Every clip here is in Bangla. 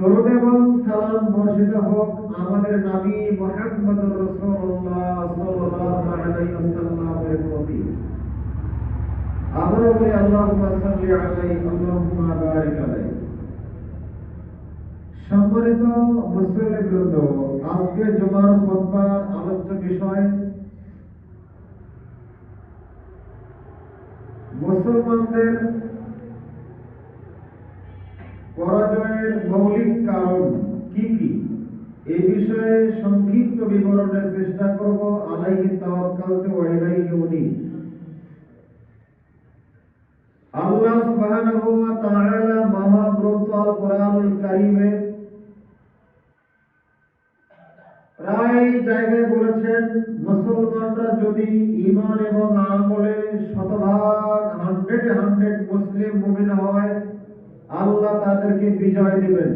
দরুদ এবং সালাম বর্ষিত হোক আমাদের নবী মুহাম্মদুর রাসূলুল্লাহ সাল্লাল্লাহু আলাইহি ওয়াসাল্লামের প্রতি। আবারও বলি, আল্লাহুম্মা সাল্লি আলাইহি, আল্লাহুম্মা বারিক আলাইহি। সম্মানিত মুসলিম বৃন্দ, আজকে জুমার খুতবার আলোচ্য বিষয় মুসলমানদের পরাজয়ের মৌলিক কারণ কি কি? এই বিষয়ে সংক্ষিপ্ত বিবরণের চেষ্টা করব। আলাইহি তাওয়াক্কালতু ওয়া ইলাইহি উনীব আল্লাহ সুবহানাহু ওয়া তাআলা মহাগ্রন্থ আল কোরআনুল কারীমে প্রায় জায়গায় বলেছেন, মুসলমানরা যদি ঈমান এবং আমলে শতভাগ, হান্ড্রেড হান্ড্রেড মুসলিম মুমিন হয় আল্লাহ তাদেরকে বিজয় দিবেন।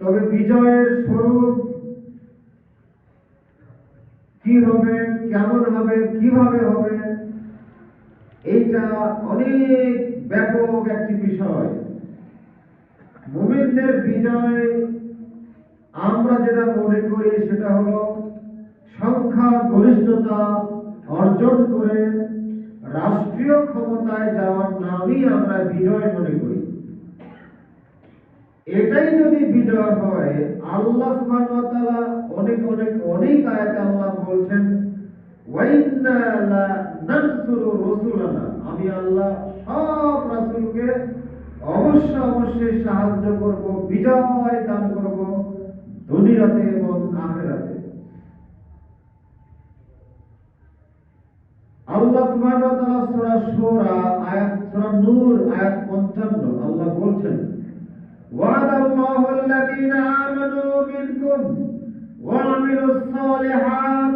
তবে বিজয়ের স্বরূপ কি হবে, কেমন হবে, কীভাবে হবে, এইটা অনেক ব্যাপক একটি বিষয়। মুমিনদের বিজয় আমরা যেটা মনে করি সেটা হলো সংখ্যা গরিষ্ঠতা অর্জন করে রাষ্ট্রীয় ক্ষমতায় যাওয়ার নামই আমরা বিজয় মনে করি। এটাই যদি বিজয় হয়, আল্লাহ সুবহানাহু অনেক অনেক অনেক আয়াতে আল্লাহ বলছেন আমি আল্লাহ সব রাসূলকে অবশ্য অবশ্যই সাহায্য করব, বিজয় দান করব, দুনিয়াতে এবং আল্লাহ সুবহানাহু ওয়া তাআলা সূরা শূরা, আয়াত, সূরা নূর, আয়াত 55 আল্লাহ বলছেন ওয়াদা আল্লাহু আল্লাযীনা আমানু মিনকুম ওয়া আমিলুস সালিহাত।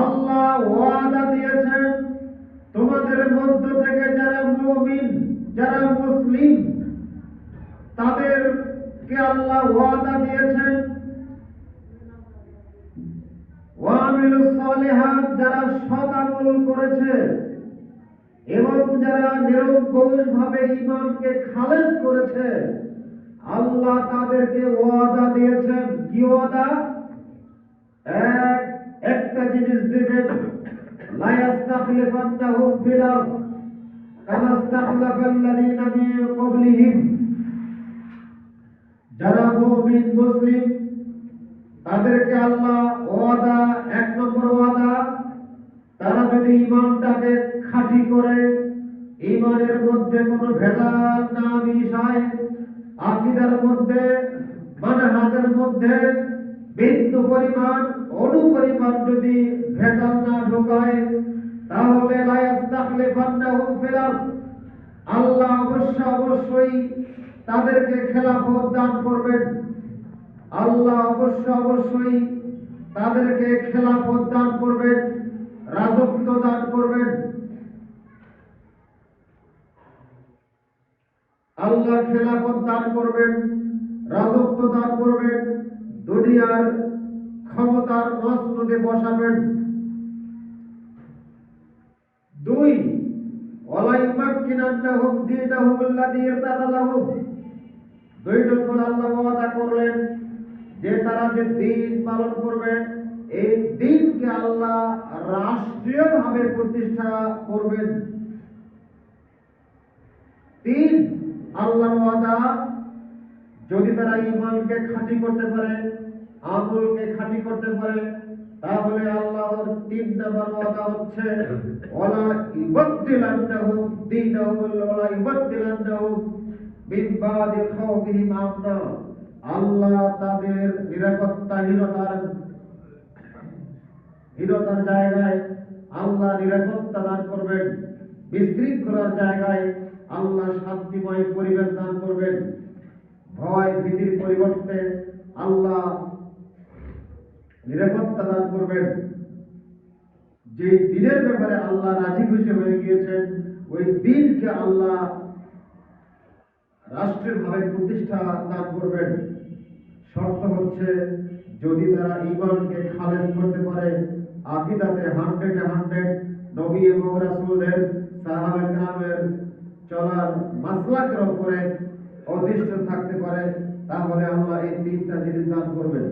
আল্লাহ ওয়াদা দিয়েছেন, তোমাদের মধ্য থেকে যারা মুমিন, যারা মুসলিম, তাদেরকে আল্লাহ ওয়াদা দিয়েছেন ওয়ামিলুস সালিহাত যারা সৎ আমল করেছে এবং যারা নিরঙ্কুশ ভাবে ঈমানকে খালেস করেছে, আল্লাহ তাদেরকে ওয়াদা দিয়েছেন। কি ওয়াদা? এক, একটা জিনিস দিবেন। যারা মুসলিম তাদেরকে আল্লাহ ওয়াদা, এক নম্বর ওয়াদা, তারা যদি ইমানটাকে খাঁটি করে ইমানের মধ্যে কোনো ভেজাল না মিশায়, আকীদার মধ্যে মানে মানহাজের মধ্যে বিন্দু পরিমাণ অনু পরিমাণ যদি ভেজাল না ঢোকায়, তাহলে লা ইস্তাখলিফান্নাহুম ফিল আরদ। আল্লাহ অবশ্য অবশ্যই তাদেরকে খেলাফত দান করবেন। আল্লাহ অবশ্য অবশ্যই তাদেরকে খেলাফত দান করবেন, রাজত্ব দান করবেন। আল্লাহ খেলাফত দান করবেন, রাজত্ব দান করবেন, দুনিয়ার ক্ষমতার মসনদে বসাবেন। দুই দুই নম্বর আল্লাহ করলেন যে তারা যে দিন পালন করবে, এই দিনকে আল্লাহ রাষ্ট্রীয়ভাবে প্রতিষ্ঠা করবেন। তিন আল্লাহর ওয়াদা, যদি তারা ইমানকে খাঁটি করতে পারে, আমলকে খাঁটি করতে পারে, তাহলে আল্লাহর তিন নম্বর ওয়াদা হচ্ছে, ওয়ালা ইবাদদিলান্নাহুম দীনাহুম ওয়ালা ইবাদদিলান্নাহুম মিন বাদি খাওফিহিম আমনা আল্লাহ তাদের নিরাপত্তাহীনতার হীনতার জায়গায় আল্লাহ নিরাপত্তা দান করবেন। বিশৃঙ্খলার জায়গায় আল্লাহ শান্তিময় পরিবেশ দান করবেন। ভয়, ভীতির পরিবর্তে আল্লাহ নিরাপত্তা দান করবেন। যে দিনের ব্যাপারে আল্লাহ রাজি খুশি হয়ে গিয়েছেন, ওই দিনকে আল্লাহ রাষ্ট্রীয়ভাবে প্রতিষ্ঠা লাভ করবেন। শর্ত হচ্ছে, যদি তারা ইমানকে খালেজ করতে পারে, আকিদাতে হান্ড্রেড হান্ড্রেড নবী এবং রাসুলের সাহাবা গ্রামের চলার মাসলাকের ওপরে অধিষ্ঠ থাকতে পারে, তাহলে আমরা এই তিনটা জিনিস দান করবেন।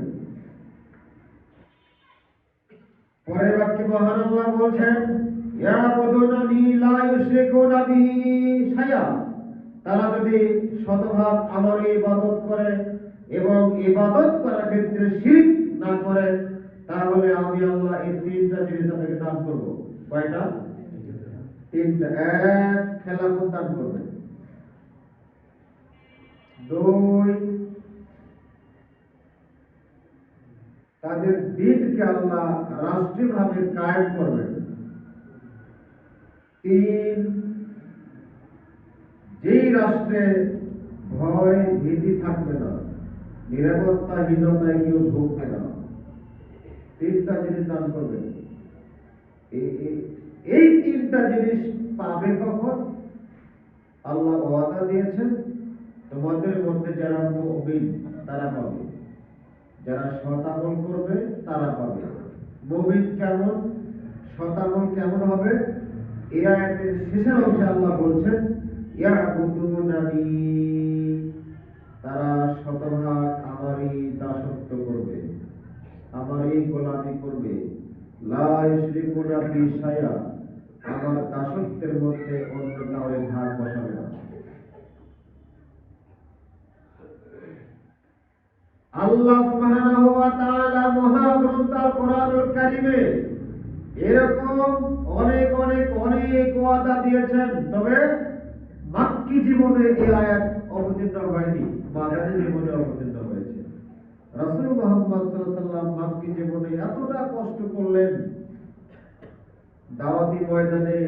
পরের বাক্যে মহানাল্লাহ বলছেন ইয়া বদনানি লা ইউশরিকুনা বিহি শাইয়া তারা যদি শতভাগ আমার ইবাদত করে এবং ইবাদত করার ক্ষেত্রে শিরক না করে, তাহলে আমি আল্লাহ এই তিনটা জিনিস তাদেরকে দান করব। কয়টা? তিনটা। এক, খেলাফত দান করবে। দুই, তাদের দিনকে আল্লাহ রাষ্ট্রীয়ভাবে কায়েম করবেন। তিন যেই রাষ্ট্রে ভয়, ভীতি থাকবে না, নিরাপত্তাহীনতায় কেউ ভুগবে না, তিনটা জিনিস দান করবেন। এই- তিনটা জিনিস পাবে কখন? আল্লাহ ওয়াদা দিয়েছেন তোমাদের মধ্যে যারা মুমিন, তারা পাবে। যারা শতামল করবে, তারা পাবে। মুমিন কেমন? শতামল কেমন হবে? এই আয়াতের শেষের অংশে আল্লাহ বলছেন ইয়াবুদুনানি তারা শতভাগ আমারই দাসত্ব করবে, আমারই গোলামি করবে। লা ইউশরিকুনা বি শাইআ, আমার দাসত্বের মধ্যে অন্য কাউরে ভাগ বসাবে না। আল্লাহ সুবহানাহু ওয়া তাআলা মহাগ্রন্থ কোরআনুল কারীমে এরকম অনেক অনেক অনেক ওয়াদা দিয়েছেন। তবে মাক্কি জীবনে এই আয়াত অবতীর্ণ হয়নি মাদানী জীবনে অবতীর্ণ হয়েছে। রাসূল মুহাম্মদ ওয়াসাল্লাম মাক্কি জীবনে এতটা কষ্ট করলেন, দাওয়াতি ময়দানে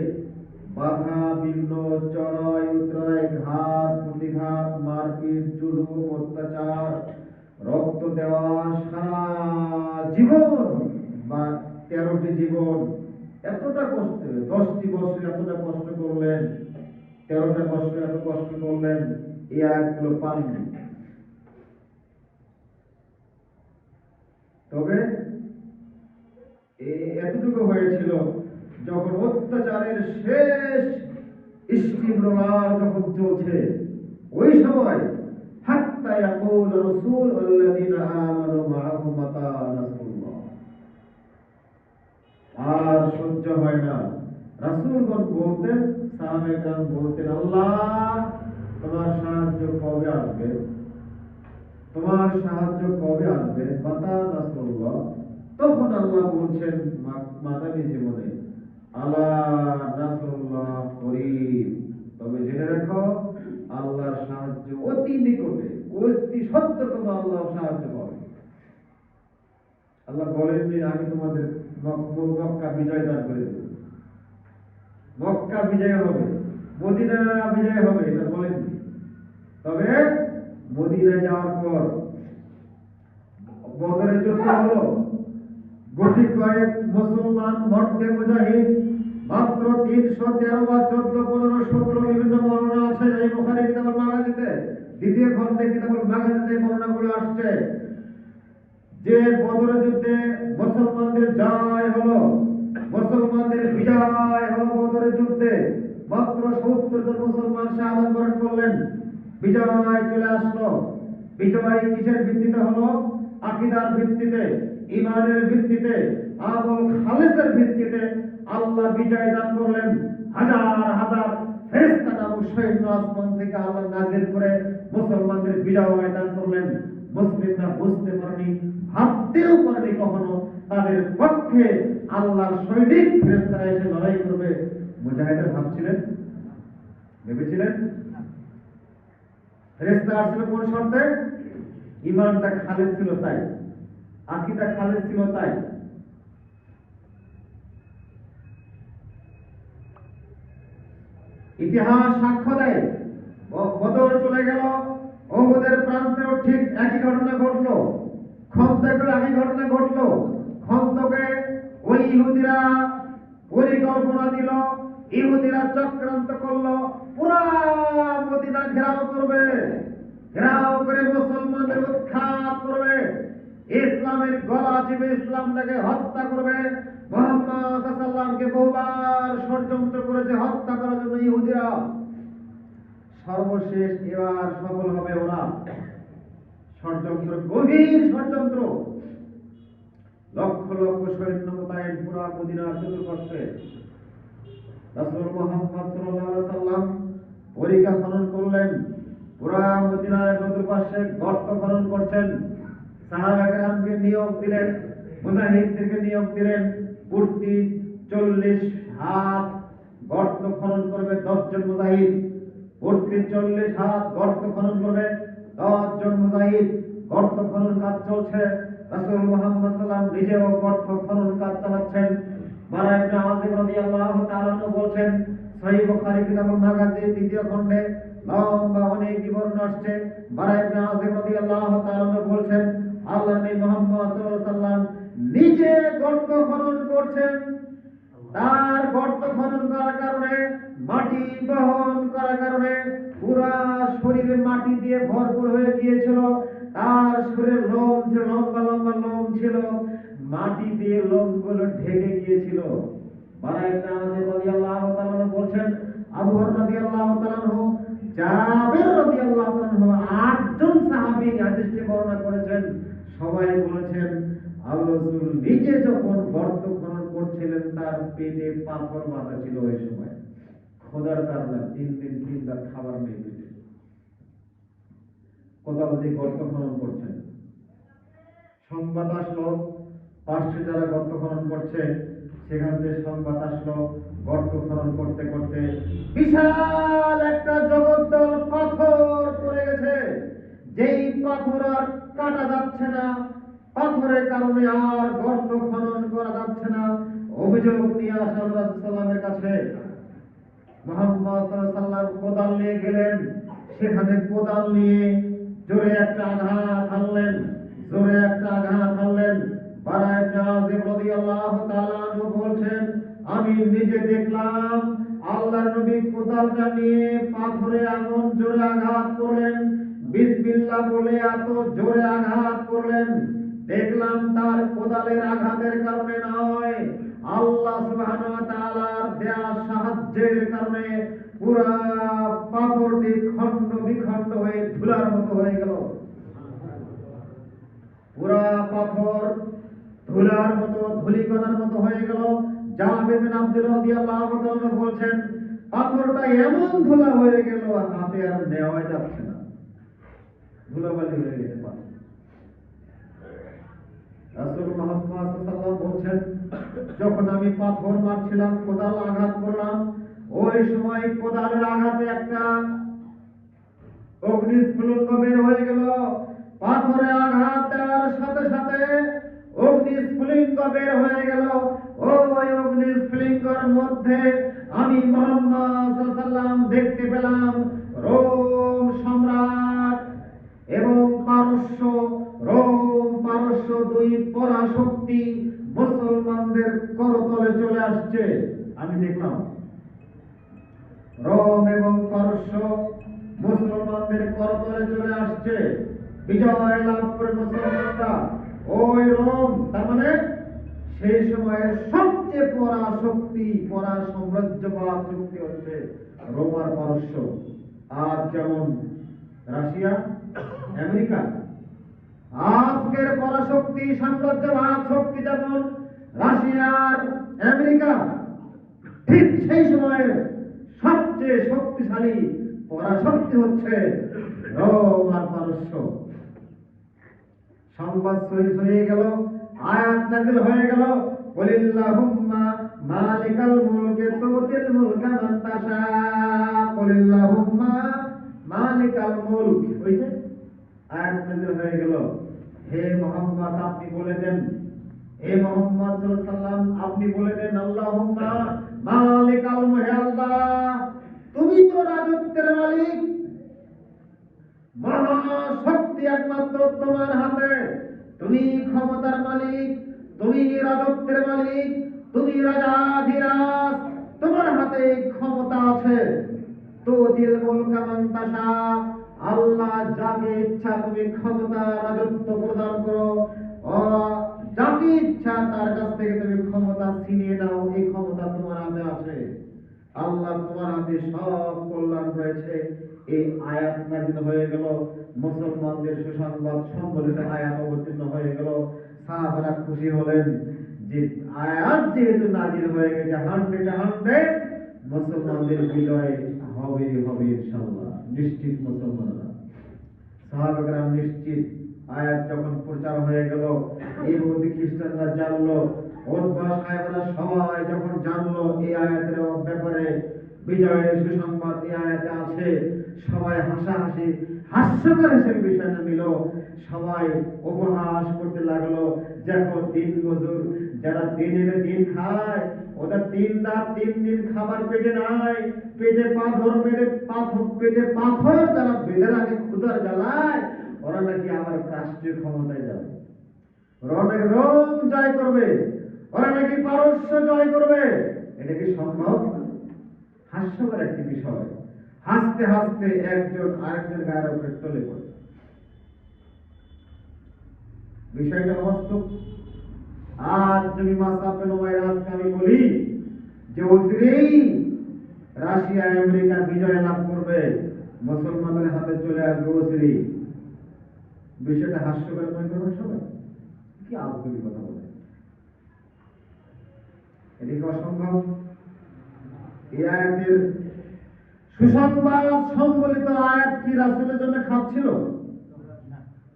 বাধা, বিঘ্ন, চড়াই, উতরাই, ঘাত, প্রতিঘাত, মারপিট, জুলুম, অত্যাচার, রক্ত দেওয়া, সারা জীবন বা তেরোটি জীবন এতটা কষ্ট, দশটি বছর এতটা কষ্ট করলেন। তেরোটা বছর এত কষ্ট করলেন, এই আয়াতগুলো পাননি। তবে এতটুকু হয়েছিল, যখন অত্যাচারের শেষ যখন চলছে ওই সময় হাত্তা ইয়াকুল রাসূল আল্লাযীনা আমানু মাআহু মাতা নাসরুল্লাহ আর সহ্য হয় না। রাসূলগণ বলতেন কেরাম বলতেন আল্লাহ, তোমার সাহায্য কবে আসবে? তোমার সাহায্য কবে আসবে? মাতা তখন আল্লাহ বলছেন মা- মাদানী জীবনে, আলা নাসরুল্লাহ করিম। তবে জেনে রাখো, আল্লাহর সাহায্য অতি নিকটে, অতি সত্তরতম আল্লাহ সাহায্য করে আল্লাহ বলেননি, আমি তোমাদের বিজয় দান করে দেব। মক্কা বিজয় হবে, মদিনা বিজয় হবে, এটা বলেননি তবে মদিনায় যাওয়ার পর বদরের যুদ্ধ হলো। গুটি কয়েক মুসলমান মর্দে মুজাহিদ, মাত্র তিনশো তেরো বা চোদ্দ, পনেরো, সতেরো বিভিন্ন বর্ণনা আছে এই বোখারি কিতাবুল মাগাজিতে। দ্বিতীয় খণ্ডে কিতাবুল মাগাজিতে বর্ণনাগুলো আসছে যে বদরের যুদ্ধে মুসলমানদের জয় হলো। মুসলমানদের বিজয় হল বদরের যুদ্ধে। মাত্র সত্তর জন মুসলমান শাহাদাত বরণ করলেন। বিজয় চলে আসলো। বিজয় কিসের ভিত্তিতে হলো? আকিদার ভিত্তিতে, ইমানের ভিত্তিতে আমল খালেসের ভিত্তিতে আল্লাহ বিজয় দান করলেন। হাজার হাজার নামক সৈন্য আসমান থেকে আল্লাহ নাজির করে মুসলমানদের বিজয় দান করলেন। মুসলিমরা বুঝতে পারেনি, ভাবতেও পারেনি কখনো তাদের পক্ষে আল্লাহর সৈনিক ফেরেশতারা এসে লড়াই করবে। মুজাহিদের ভাবছিলেন? ভেবেছিলেন? ফেরেশতা আসলে কোন শর্তে? ইমানটা খালেদ ছিল তাই। আকিদা খালেদ ছিল তাই। ইতিহাস সাক্ষ্য দেয় ব- বদর চলে গেল, ওহুদের প্রান্তেও ঠিক একই ঘটনা ঘটলো খন্দকেও একই ঘটনা ঘটলো। ইহুদিরা চক্রান্ত করল, পুরা মদিনা ঘেরাও করবে, ঘেরাও করে মুসলমানদের উৎখাত করবে, ইসলামের গলা চিপে ইসলামটাকে হত্যা করবে। মোহাম্মদ সাল্লামকে বহুবার ষড়যন্ত্র করেছে, হত্যা করার জন্য ইহুদিরা। সর্বশেষ এবার সফল হবে ওরা। ষড়যন্ত্র, গভীর ষড়যন্ত্র। লক্ষ লক্ষ সৈন্য মোতায়েন পুরা মদিনার চতুর্পার্শ্বে। রাসূল মুহাম্মদ আলাইহি সাল্লাম পরিখা খনন করলেন। পুরা মদিনার চতুর্পার্শ্বে গর্ত খনন করছেন। সাহাবা কেরামকে নিয়োগ দিলেন, মুজাহিদদেরকে নিয়োগ দিলেন। প্রতি চল্লিশ হাত গর্ত খনন করবে দশজন মুজাহিদ। প্রতি চল্লিশ হাত গর্ত খনন করবে দশজন মুজাহিদ। গর্ত খনন কাজ চলছে। রাসূল মুহাম্মদ সাল্লাম নিজেও গর্ত খনন কাজ চালাচ্ছেন। বারা ইবনে আযিম রাদিয়াল্লাহু তাআলা বলছেন, সহিহ বুখারী কিতাবুল মাগাজি দ্বিতীয় খণ্ডে লম্বা অনেক বিবরণ আসছে। বারা ইবনে আযিম রাদিয়াল্লাহু তাআলা বলছেন, আল্লাহর নবী মুহাম্মদ সাল্লাল্লাহু সাল্লাম নিজে গর্ত খনন করছেন। তার গর্ত খনন করার কারণে, মাটি বহন করার কারণে পুরা শরীরে মাটি দিয়ে ভরপুর হয়ে গিয়েছিল। তার শরীরে লোম ছিল লম্বা লম্বা লোম ছিল মাটি দিয়ে লোমগুলো ঢেকে গিয়েছিল। বলছেন, আবু আটজন সাহাবী বর্ণনা করেছেন। সবাই বলেছেন নিজে যখন গর্ত খনন করছিলেন, তার পেটে পাথর বাঁধা ছিল ওই সময়। খোদার কারণে তিন দিন তিন রাত খাবার নেই পেটে। কোথাও গর্ত খনন করছেন। সংবাদ আসলো পার্শ্বে যারা গর্ত খনন করছে, সেখান থেকে সংবাদ আসলো গর্ত খনন করতে করতে বিশাল একটা জগদ্দল পাথর পড়ে গেছে। যেই পাথর আর কাটা যাচ্ছে না, পাথরের কারণে আর গর্ত খনন করা যাচ্ছে না। অভিযোগ নিয়ে আসা রাসূলের কাছে। মোহাম্মদ সাল্লাল্লাহু কোদাল নিয়ে গেলেন। সেখানে কোদাল নিয়ে জোরে একটা আঘাত হানলেন। জোরে একটা আঘাত হানলেন। বলছেন, আমি নিজে দেখলাম আল্লাহর নবী কোদালটা নিয়ে পাথরে এমন জোরে আঘাত করলেন। বিসমিল্লাহ বলে এত জোরে আঘাত করলেন। দেখলাম তার কোদালের আঘাতের কারণে নয়। আল্লাহ সুবহানাহু ওয়া তাআলার দেয়া সাহায্যের কারণে পুরা পাথরটি খণ্ড বিখণ্ড হয়ে ধুলার মতো হয়ে গেল। পুরা পাথর ধুলার মতো, ধুলিকণার মতো হয়ে গেল। রাদিয়াল্লাহু তাআলা বলছেন, পাথরটা এমন ধুলা হয়ে গেল হাতে আর নেওয়া যাচ্ছে না। ধুলাবালি হয়ে গেছে পাথর। রাসূল মুহাম্মদ সাল্লাল্লাহু বলছেন, যখন আমি পাথর মারছিলাম, কোদাল আঘাত করলাম, ওই সময় কোদালের আঘাতে একটা অগ্নিস্ফুলিঙ্গ বের হয়ে গেল। পাথরে আঘাত দেওয়ার সাথে সাথে অগ্নিস্ফুলিঙ্গ বের হয়ে গেল। ওই অগ্নিস্ফুলিঙ্গর মধ্যে আমি মোহাম্মদাল্লাম দেখতে পেলাম রোম সম্রাট এবং পারস্য, রোম পারস্য দুই পরাশক্তি মুসলমানদের করতলে চলে আসছে। আমি দেখলাম, রোম এবং পারস্য মুসলমানদের করতলে চলে আসছে। বিজয় লাভ করে মুসলমানরা। ওই রোম মানে সেই সময়ের সবচেয়ে পরা শক্তি পরা সাম্রাজ্যবাদ শক্তি হচ্ছে রোম আর পারস্য। আর যেমন রাশিয়া, আমেরিকা, আজকের পরাশক্তি, সাম্রাজ্যবাদ শক্তি যেমন রাশিয়ার আমেরিকা, ঠিক সেই সময়ের সবচেয়ে শক্তিশালী পরাশক্তি হচ্ছে রোম আর পারস্য। সংবাদ ছড়িয়ে গেল। আয়াত নাজিল হয়ে গেল বলিল্লাহুম্মা মালিকাল মুলকি তুতিল মুলকা মান তাশা বলিল্লাহুম্মা মালিকাল মুলক হইছে আয়াত নাজিল হয়ে গেল। হে মোহাম্মদ, আপনি বলে দেন। হে মোহাম্মদ সাল্লাম আপনি বলে দেন, আল্লাহুম্মা মালিকাল তুমি তো রাজত্বের মালিক। মহাশক্তি একমাত্র তোমার হাতে। তুমি ক্ষমতার মালিক, তুমি রাজত্বের মালিক, তুমি রাজাধিরাজ, তোমার হাতে ক্ষমতা আছে। তো দিল মুলকা মান আল্লাহ যাকে ইচ্ছা তুমি ক্ষমতা, রাজত্ব প্রদান করো। যাকে ইচ্ছা তার কাছ থেকে তুমি ক্ষমতা ছিনিয়ে নাও, এই ক্ষমতা তোমার হাতে আছে। আল্লাহ তোমার হাতে সব কল্যাণ রয়েছে। এই আয়াত নাজিল হয়ে গেল। মুসলমানদের সুসংবাদ সম্বলিত আয়াত অবতীর্ণ হয়ে গেল। সাহাবারা খুশি হলেন যে আয়াত যেহেতু নাজিল হয়ে গেছে, হান্ড্রেড হান্ড্রেড, মুসলমানদের বিজয় হবে হবে ইনশাআল্লাহ। নিশ্চিত মুসলমানরা। সাহাবাগরা নিশ্চিত আয়াত যখন প্রচার হয়ে গেল, এই মধ্যে খ্রিস্টানরা জানলো ওতবা সাহেবরা সবাই যখন জানলো এই আয়াতের ব্যাপারে বিজয়ের সুসংবাদ এই আয়াতে আছে, সবাই হাসাহাসি, হাস্যকর হিসেবে বিষয়টা নিল। সবাই উপহাস করতে লাগল, দেখো দিন মজুর যারা দিনের দিন খায়, ওদের তিন রাত, তিন দিন খাবার পেটে নাই। পেটে পাথর পেটে পাথর পেটে পাথর যারা বেঁধে রাখে ক্ষুদার জ্বালায়। ওরা নাকি আবার রাষ্ট্রীয় ক্ষমতায় যাবে। নাকি রোম জয় করবে। ওরা নাকি পারস্য জয় করবে? এটা কি সম্ভব? হাস্যকর একটি বিষয়। হাসতে হাসতে একজন আরেকজন গায়ের উপরে টলে পড়ে। বিষয়টা বাস্তব। আজ তুমি মাসাফে নোমায়ের আজকে আমি বলি যে অচিরেই রাশিয়া, আমেরিকা বিজয় লাভ করবে, মুসলমানদের হাতে চলে আসবে অচিরেই বিষয়টা হাস্যকর মনে করবে সবাই? কি আজগুলি কথা বলে সম্বলিত কি জন্য খাপ ছিল?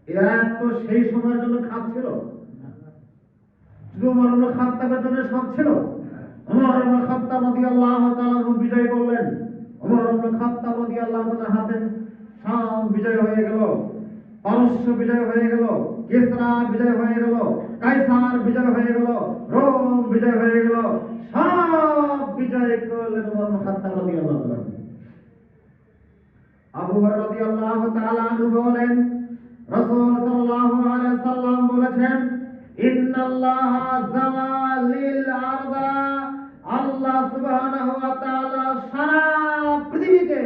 এই আয়াত তো সেই সময়ের জন্য খাপ ছিল। শুধু ওমর খাত্তাবের জন্য সব ছিল। ওমর ইবনে খাত্তাব রাদিয়াল্লাহু তাআলা আনহু বিজয় করলেন। তাআলা হাতে বিজয় হয়ে গেল। পারস্য বিজয় হয়ে গেল। কেসরা বিজয় হয়ে গেল। কাইসার বিজয় হয়ে গেল, রোম বিজয় হয়ে গেল, সব বিজয় করলেন আবু বলেন সাল্লাম বলেছেন, ইন্নাল্লাহা জাওয়ালিল আরদা, আল্লাহ সুবহানাহু ওয়া তাআলা সারা পৃথিবীকে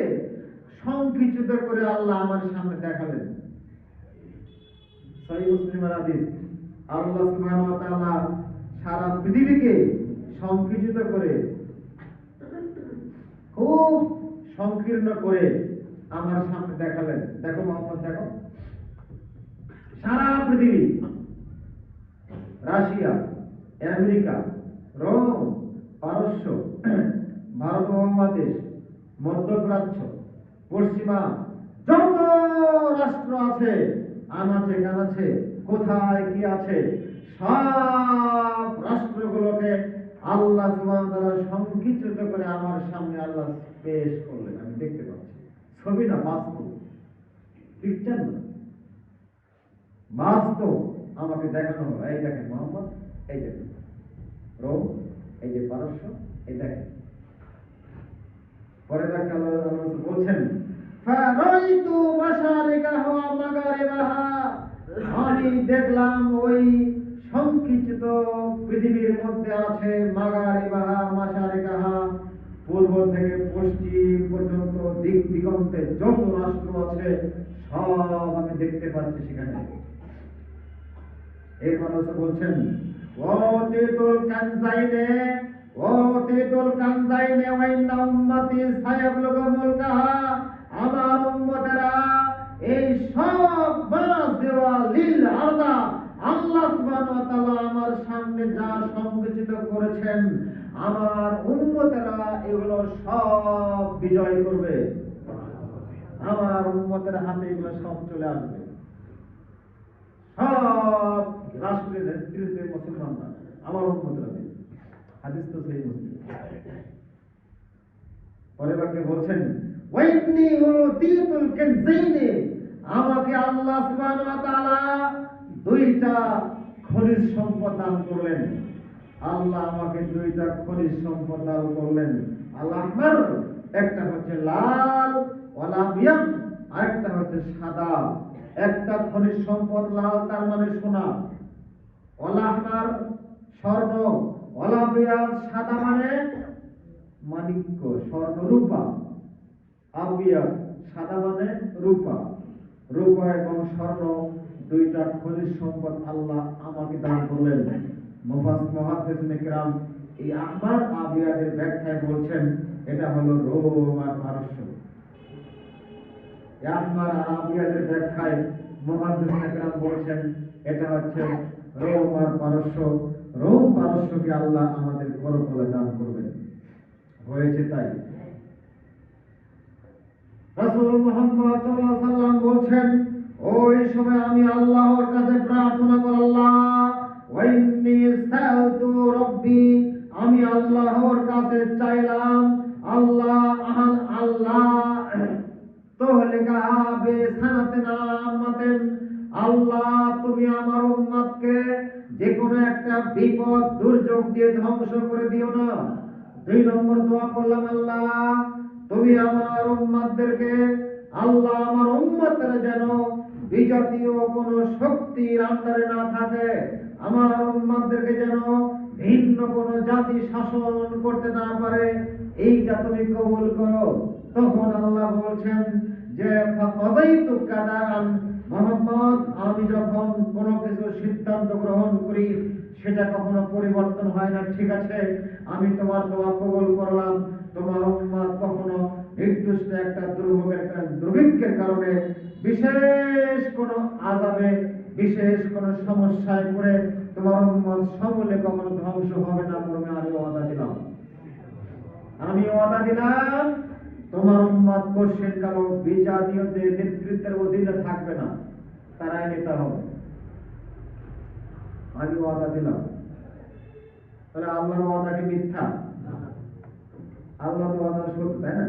সংকুচিত করে আল্লাহ আমার সামনে দেখালেন। সহিহ মুসলিমের হাদিস। আল্লাহ ওয়া সারা পৃথিবীকে সংকুচিত করে, খুব সংকীর্ণ করে আমার সামনে দেখালেন। দেখো মোহাম্মদ, দেখো। সারা পৃথিবী, রাশিয়া, আমেরিকা, রোম, পারস্য, ভারত মহাদেশ মধ্যপ্রাচ্য, পশ্চিমা, যত রাষ্ট্র আছে, আনাচে কানাচে কোথায় কি আছে? সব রাষ্ট্রগুলোকে আল্লাহ ওয়া সংকিচিত করে আমার সামনে আল্লাহ পেশ করলেন। আমি দেখতে পাচ্ছি। ছবি না, বাস্তব? পিকচার না? বাস্তব আমাকে দেখানো হলো। এই দেখেন মোহাম্মদ, এই দেখেন। রোম, এই যে পারস্য, এই দেখেন। পরে দেখে আল্লাহ বলছেন, ফারাইতু মাশারিকাহা মাগারিবাহা। আমি দেখলাম ওই সংকিচিত পৃথিবীর মধ্যে আছে মাগারি বাহা মাগারিবাহা মাশারিকাহা পূর্ব থেকে পশ্চিম পর্যন্ত দিক দিগন্তে যত রাষ্ট্র আছে, সব আমি দেখতে পাচ্ছি সেখানে। এর মানুষ বলছেন ও তেতুল কানজাইনে ও তেতুল কানজাইনে উম্মতি আমার উম্মতেরা এই সব বাস দেওয়া লিল আরদা, আল্লাহ আমার সামনে যা সংকুচিত করেছেন, আমার উম্মতেরা এগুলো সব বিজয় করবে। আমার উম্মতের হাতে এগুলো সব চলে আসবে। সব রাষ্ট্রের নেতৃত্বে মুসলমানরা, আমার উন্মতরা হাদিস তো সেই মুসলিম। পরে বাক্যে বলছেন ওয়াইন্নি উতিতুল কানজাইনি আমাকে আল্লাহ সুবহানাহু ওয়া তাআলা দুইটা খনিজ সম্পদ দান করলেন। আল্লাহ আমাকে দুইটা খনিজ সম্পদ দান করলেন। আল্লাহ একটা হচ্ছে লাল ওয়ালা বিয়াম আরেকটা হচ্ছে সাদা। একটা খনিজ সম্পদ লাল, তার মানে সোনা। অলাহমার স্বর্ণ। অলাবিয়াজ সাদা মানে মানিক্য স্বর্ণ আবিয়া সাদা মানে রূপা। রূপা এবং স্বর্ণ দুইটা খনিজ সম্পদ আল্লাহ আমাকে দান করলেন। এই আহমার আবিয়াদের ব্যাখ্যায় বলছেন, এটা হলো রোম আর পারস্য। আমার আরাবিয়াদের ব্যাখ্যায় মুহাদ্দিস একরাম বলছেন, এটা হচ্ছে রোম আর পারস্য। রোম পারস্যকে আল্লাহ আমাদের করতলে দান করবেন। হয়েছে তাই। রাসূল মুহাম্মদ সাল্লাল্লাহু আলাইহি সাল্লাম বলছেন ওই সময় আমি আল্লাহর কাছে প্রার্থনা করলাম ওয়াইন্নি সালতু রব্বি, আমি আল্লাহর কাছে চাইলাম, আল্লাহ আহান আল্লাহ, তোহলেকা বে সানাতেনা আম্মাতেন, আল্লাহ, তুমি আমার উম্মতকে যে কোনো একটা বিপদ, দুর্যোগ দিয়ে ধ্বংস করে দিও না। দুই নম্বর দোয়া করলাম, আল্লাহ তুমি আমার উম্মাদেরকে আল্লাহ আমার উম্মতের যেন বিজাতীয় কোন শক্তির আন্ডারে না থাকে, আমার উম্মাদেরকে যেন ভিন্ন কোন জাতি শাসন করতে না পারে, এইটা তুমি কবুল করো। তখন আল্লাহ বলছেন যে ফাকাদাইতু কাদান মোহাম্মদ, আমি যখন কোনো কিছু সিদ্ধান্ত গ্রহণ করি, সেটা কখনো পরিবর্তন হয় না, ঠিক আছে? আমি তোমার দোয়া কবুল করলাম। তোমার উম্মাদ কখনো নির্দিষ্ট একটা দুর্ভোগের দুর্ভিক্ষের কারণে। বিশেষ কোনো আজাবে বিশেষ কোনো সমস্যায় পড়ে তোমার উম্মত সমূলে কখনো ধ্বংস হবে না মর্মে আমি ওয়াদা দিলাম। আমি ওয়াদা দিলাম, তোমার উম্মত কোশ্চেন কালো বিজাতীয়দের নেতৃত্বের অধীনে থাকবে না। তারাই নেতা হবে আমি ওয়াদা দিলাম তাহলে আল্লাহর ওয়াদা কি মিথ্যা আল্লাহ তো ওয়াদা সত্য তাই না